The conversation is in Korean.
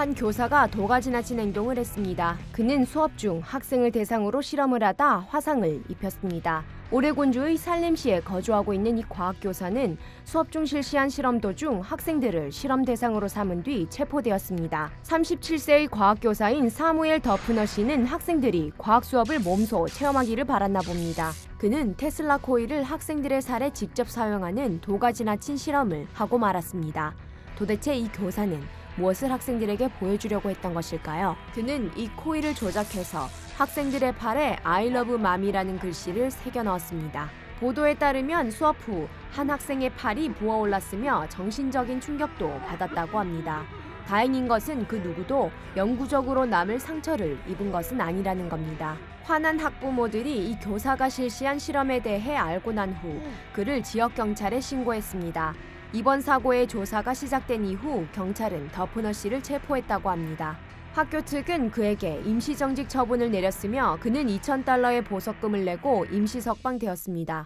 한 교사가 도가 지나친 행동을 했습니다. 그는 수업 중 학생을 대상으로 실험을 하다 화상을 입혔습니다. 오레곤주의 살림시에 거주하고 있는 이 과학교사는 수업 중 실시한 실험 도중 학생들을 실험 대상으로 삼은 뒤 체포되었습니다. 37세의 과학교사인 사무엘 더프너 씨는 학생들이 과학 수업을 몸소 체험하기를 바랐나 봅니다. 그는 테슬라 코일을 학생들의 살에 직접 사용하는 도가 지나친 실험을 하고 말았습니다. 도대체 이 교사는 무엇을 학생들에게 보여주려고 했던 것일까요? 그는 이 코일을 조작해서 학생들의 팔에 I love mom이라는 글씨를 새겨 넣었습니다. 보도에 따르면 수업 후 한 학생의 팔이 부어올랐으며 정신적인 충격도 받았다고 합니다. 다행인 것은 그 누구도 영구적으로 남을 상처를 입은 것은 아니라는 겁니다. 화난 학부모들이 이 교사가 실시한 실험에 대해 알고 난 후 그를 지역 경찰에 신고했습니다. 이번 사고의 조사가 시작된 이후 경찰은 더프너 씨를 체포했다고 합니다. 학교 측은 그에게 임시정직 처분을 내렸으며 그는 2천 달러의 보석금을 내고 임시 석방되었습니다.